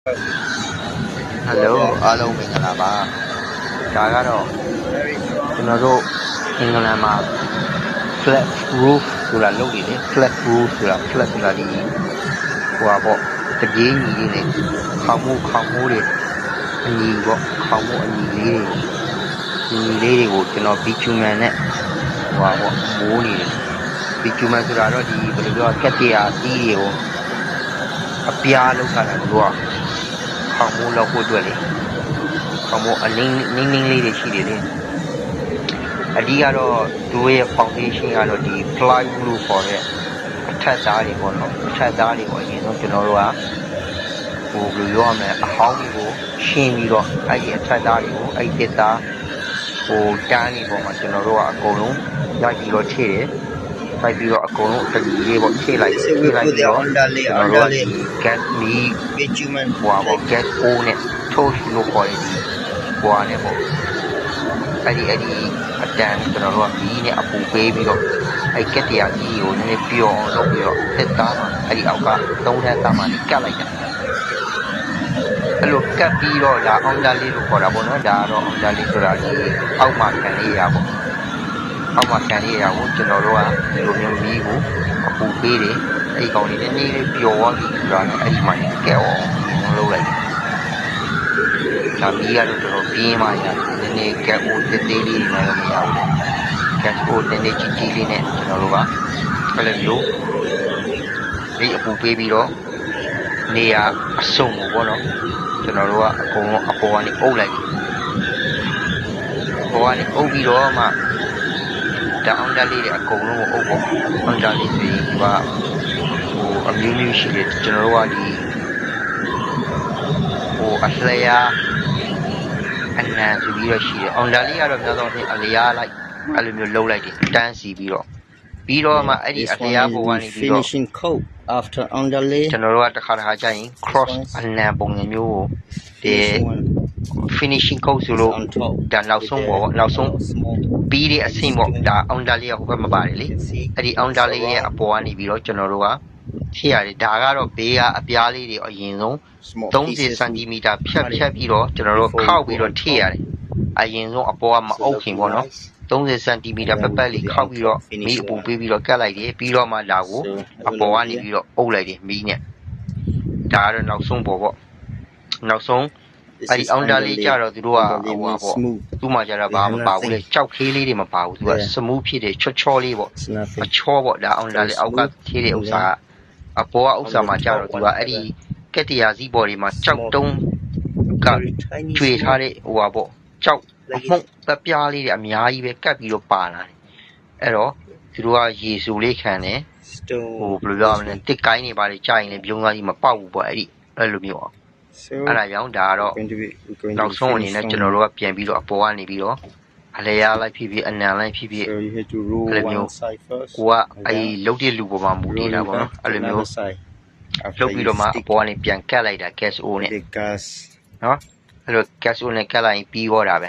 ဟယ်လိုအားလုံးမင်္ဂလာပါဒါကတော့ကျွန်တော်တို့အင်္ဂလန်မှာ flat roof ဆိုတာလုပ်နေတယ် flat roof ဆိုတာ flat ဆိုတာဒီဟိုပါပေါ့တပြေးညီလေးနဲ့ခေါင်းမိုးခေါင်းမိုးတွေအညီပေါ့ခေါင်းမိုးအညီလေးတွေညီလေးတွေကိုကျွန်တော် bitumen နဲ့ဟိုပါပေါ့မိုးနေတယ် bitumen ဆိုတာတော့ဒီဘယ်လိုပြောကက်တရာအီးတွေကိုအပြားလောက်ထားတာလို့က ခေါင်းမိုးလောက်ဖို့အတွက်လေခေါင်းမိုးအနင်းနင်းနင်းလေးတွေရှိတယ်လေအဒီကတော့သူရဲ့ foundation ကတော့ဒီ plywood လို့ခေါ်တဲ့အထက်သားတွေပေါ့နော်အထက်သားတွေပေါ့အရင်ဆုံးကျွန်တော်တို့ကဟိုဘယ်လိုပြောရမလဲအဟောင်းတွေကိုရှင်းပြီးတော့အဲ့ဒီအထက်သားတွေကိုအဲ့ဒီတစ်သားဟိုတန်းနေပေါ်မှာကျွန်တော်တို့ကအကုန်လုံးရိုက်ပြီးတော့ထည့်တယ် ရိုက်ပြီးတော့အကုန်လုံးအတူလေးပေါ့ထည့်လိုက်ထည့်လိုက်ပြီးတော့ကျွန်တော်တို့က gas မီး bitumen ဟွာပေါ့ gas အိုးနဲ့ toast လို့ခေါ်ရည်ဟွာနဲ့ပေါ့အဲ့ဒီအဲ့ဒီအတန်ကျွန်တော်တို့ကမီးနဲ့အပူပေးပြီးတော့အဲ့ကက်တရာကြီးကိုနည်းနည်းပျော်အောင်လုပ်ပြီးတော့တက်သားမှာအဲ့ဒီအောက်ကသုံးထပ်သားမှာကတ်လိုက်တာအဲ့လိုကတ်ပြီးတော့ဒါအောင်တာလေးလို့ခေါ်တာပေါ့နော်ဒါကတော့အောင်တာလေးဆိုတာဒီအောက်မှာခံလေးရပေါ့ အောက်မှာခံလေးရကိုကျွန်တော်တို့ကဒီလိုမျိုးမီးကိုအပူပေးတယ်အဲ့ဒီကောင်လေးနည်းနည်းလေးပျော်သွားပြီဆိုတာနဲ့အဲ့ဒီမှာကဲအောင်လုပ်လိုက်တယ်ဒါမီးကတော့တော်တော်ပြင်းမှရတယ်နည်းနည်းကက်အိုတေးသေးလေးနဲ့တော့မရဘူးကက်အိုနည်းနည်းကြီးကြီးလေးနဲ့ကျွန်တော်တို့ကအဲ့လိုမျိုးဒီအပူပေးပြီးတော့နေရအစုံကိုပေါ့နော်ကျွန်တော်တို့ကအကုန်လုံးအပေါ်ကနေအုပ်လိုက်တယ်ပေါ်ကနေအုပ်ပြီးတော့မှ တောင်းတလေးတွေအကုန်လုံးကိုအုပ်ပေါ့တောင်းတလေးဆိုရင်ဒီကဟိုအမျိုးမျိုးရှိတယ်ကျွန်တော်တို့ကဒီဟိုအလှရာအနံဆိုပြီးတော့ရှိတယ်။အောင်ဒါလေးကတော့များသောအားဖြင့်အလျားလိုက်အဲ့လိုမျိုးလှုပ်လိုက်တယ်တန်းစီပြီးတော့ပြီးတော့မှအဲ့ဒီအလျားပေါ်ကနေပြီးတော့ finishing coat after underlay ကျွန်တော်တို့ကတစ်ခါတစ်ခါကျရင် cross အနံပုံစံမျိုးကိုဒီ this one finishing coat ဆိုလို့ on top ဒါနောက်ဆုံးပေါ့ပေါ့နောက်ဆုံး small ပြီးတဲ့အဆင့်ပေါ့ဒါအောင်ဒါလေးကဟိုဘက်မပါတယ်လေအဲ့ဒီအောင်ဒါလေးရဲ့အပေါ်ကနေပြီးတော့ကျွန်တော်တို့ကဖြည့်ရတယ်ဒါကတော့ဘေးကအပြားလေးတွေအရင်ဆုံး small 30စင်တီမီတာဖြတ်ဖြတ်ပြီးတော့ကျွန်တော်တို့ခောက်ပြီးတော့ထိရတယ်။အရင်ဆုံးအပေါ်ကမအုပ်ခင်ပေါ့နော်။30စင်တီမီတာပတ်ပတ်လေးခောက်ပြီးတော့မီးအပူပေးပြီးတော့ကတ်လိုက်တယ်ပြီးတော့မှဒါကိုအပေါ်ကနေပြီးတော့အုပ်လိုက်တယ်မီးနဲ့။ဒါကတော့နောက်ဆုံးပေါ်ပေါ့။နောက်ဆုံး အဲ့ဒီအောင်တာလေးကြတော့သူတို့ကဟိုပါပေါ့ smooth သူ့မှာကြတော့ဘာမပါဘူးလေကြောက်ခေးလေးတွေမပါဘူးသူကစမူးဖြစ်တယ်ချော့ချောလေးပေါ့ it's အ nothing ချောပေါ့ဒါအောင်တာလေးအောက်ကထေးတဲ့ဥစ္စာကအပေါ်ကဥစ္စာမှာကြတော့သူကအဲ့ဒီကက်တရာစီးပေါ်တွေမှာကြောက်တုံးက very tiny ကျွေထားတဲ့ဟိုပါပေါ့ကြောက်အမှုန့်ပပြားလေးတွေအများကြီးပဲကတ်ပြီးတော့ပါလာတယ်အဲ့တော့သူတို့ကရေစုလေးခံတယ်ဟို stone ဘယ်လိုပြောမလဲတစ်ကိုင်းတွေပါလေကြာရင်လည်းပြုံးသားကြီးမပေါက်ဘူးပေါ့အဲ့ဒီအဲ့လိုမျိုး အောင် so အဲ့ဒါကြောင့်ဒါကတော့ going to be we're going နောက် to ဆုံးအနေ finish နဲ့ on ကျွန်တော်တို့ကပြန်ပြီးတော့အပေါ်ကနေပြီးတော့အလဲရလိုက်ဖြစ်ဖြစ်အနံလိုက်ဖြစ်ဖြစ် so you have to roll Let me one know. side first ကိုကအဲ့လုတ်တဲ့လူပေါ်မှာမူတည် roll တာ it ပေါ့နော် back to အဲ့လိုမျိုး another side လု after တ်ပြီး you တော့မှအ stick ပေါ်ကနေပြန်ကတ်လိုက်တာ gas o နဲ့ the gas နော်အဲ့လို gas o နဲ့ကတ်လိုက်ရင်ပြီးတော့တာပဲ